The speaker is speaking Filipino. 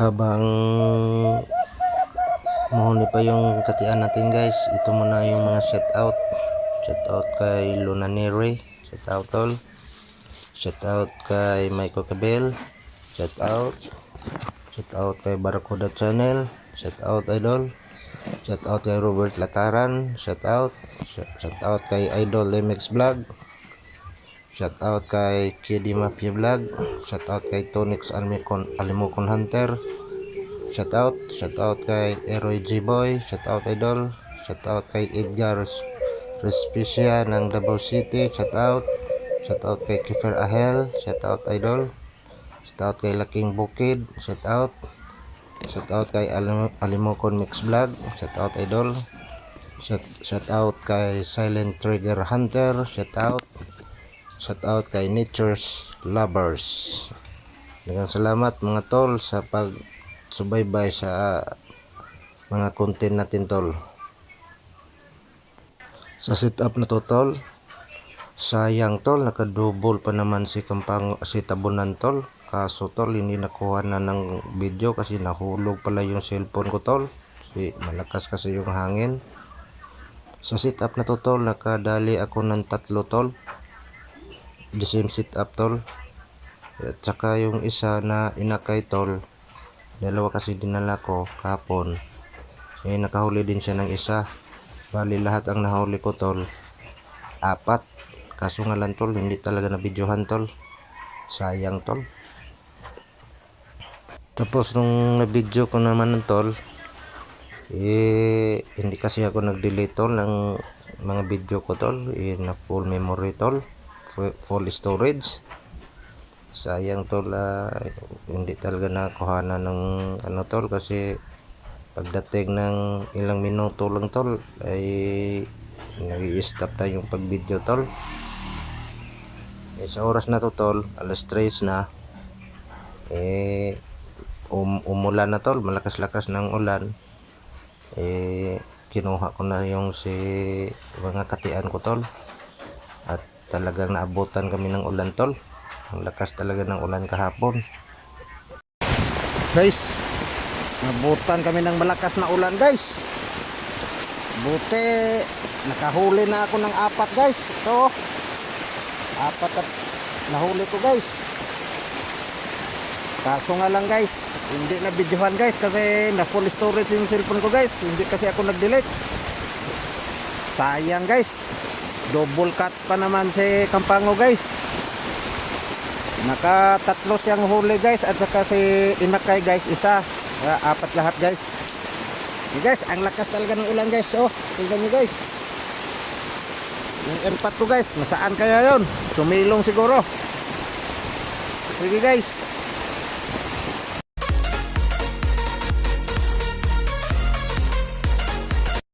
habang mahuli pa yung katian natin guys ito muna yung mga shout out. Shout out kay Luna Nere shout out tol shout out kay Michael Cabel shout out. Shout out kay Barracuda Channel. Shout out idol. Shout out kay Robert Lataran. Shout out. Shout out kay Idol MX Vlog Shout out kay Kiddy Mafia Vlog. Shout out kay Tonix Almicon Alimocon Hunter. Shout out, shout out kay Eroy G Boy. Shout out Idol. Shout out kay Edgar Res- Respicia ng Davao City. Shout out. Shout out kay Kiefer Ahel. Shout out Idol. Shout out kay Laking Bukid. Shout out. Shout out kay Alim- Alimocon Mix Vlog. Shout out Idol. Shout out kay Silent Trigger Hunter. Shout out. Shout out kay Nature's Lovers. Daghang salamat mga tol sa pag subaybay sa mga content natin tol. Sa setup na to tol, sayang tol, nakadouble pa naman si Kampang si Tabunan tol. Kaso tol, hindi nakuha na ng video kasi nahulog pala yung cellphone ko tol. Si malakas kasi yung hangin. Sa setup na to tol, nakadali ako ng tatlo tol the same sit up tol. At saka yung isa na inakay tol. Dalawa kasi dinala ko kapon eh nakahuli din siya ng isa. Bali lahat ang nahuli ko tol. Apat. Kaso nga lang tol hindi talaga na videohan tol. Sayang tol. Tapos nung na video ko naman tol eh hindi kasi ako nag delete tol ng mga video ko tol. Eh na full memory tol full storage. Sayang tol ah, hindi talaga nakuha na ng ano tol kasi pagdating ng ilang minuto lang tol ay nag-i-stop na yung pag video tol. Eh, sa oras na to tol alas 3 na eh um, umulan na tol malakas-lakas ng ulan. Eh kinuha ko na yung si mga katian ko tol. At talagang naabutan kami ng ulan tol. Ang lakas talaga ng ulan kahapon. Guys nabutan kami ng malakas na ulan guys. Buti nakahuli na ako ng apat guys. Ito apat at nahuli ko guys. Kaso nga lang guys hindi na videohan guys kasi na full storage yung cellphone ko guys. Hindi kasi ako nag delete sayang guys double cuts pa naman si Kampango guys. Naka tatlo siyang huli guys at saka si Inakay guys isa. Kaya apat lahat guys. Okay, guys ang lakas talaga ng ulan guys. Oh tingnan nyo guys. Yung airpot ko guys nasaan kaya yon sumilong siguro. Sige guys